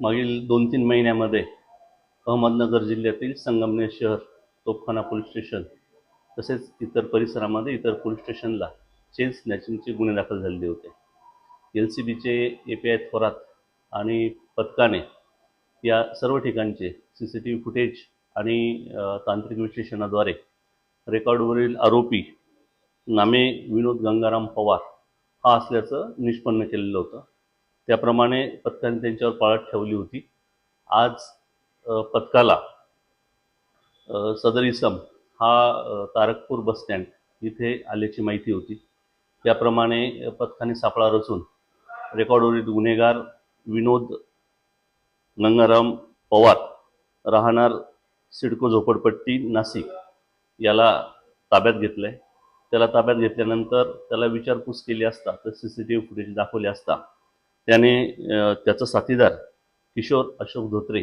मागील दोन तीन महिन्यामध्ये अहमदनगर जिल्ह्यातील संगमनेर शहर तोफखाना पोलीस स्टेशन तसेच इतर परिसरामध्ये इतर पोलीस स्टेशनला चेन स्नॅचिंगचे गुन्हे दाखल झालेले होते. एल सी बीचे ए पी आय थोरात आणि पथकाने या सर्व ठिकाणचे C C T V footage आणि तांत्रिक विश्लेषणाद्वारे रेकॉर्डवरील आरोपी नामे विनोद गंगाराम पवार हा असल्याचं निष्पन्न केलेलं होतं. त्याप्रमाणे पथकाने त्यांच्यावर पाळत ठेवली होती. आज पथकाला सदर इसम हा तारकपूर तारकपूर बसस्टँड इथे आल्याची माहिती होती. त्याप्रमाणे पथकाने सापळा रचून रेकॉर्डवरील गुन्हेगार विनोद गंगाराम पवार राहणार सिडको झोपडपट्टी नाशिक याला ताब्यात घेतलं आहे त्याला ताब्यात घेतल्यानंतर त्याला विचारपूस केली असता तर C C T V footage दाखवले असता त्याने त्याचा साथीदार किशोर अशोक धोत्रे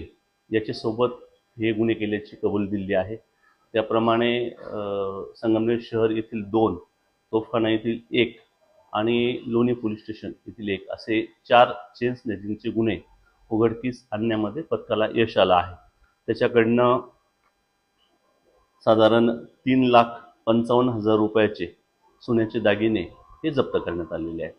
याच्यासोबत हे गुन्हे केल्याची कबुली दिली आहे. त्याप्रमाणे संगमनेर शहर येथील दोन तोफखाना येथील एक आणि लोणी पोलीस स्टेशन येथील एक असे चार चेन स्नॅचिंगचे गुन्हे उघडकीस आणण्यामध्ये पथकाला यश आलं आहे. त्याच्याकडनं साधारण तीन लाख पंचावन्न हजार रुपयाचे सोन्याचे दागिने हे जप्त करण्यात आलेले आहेत.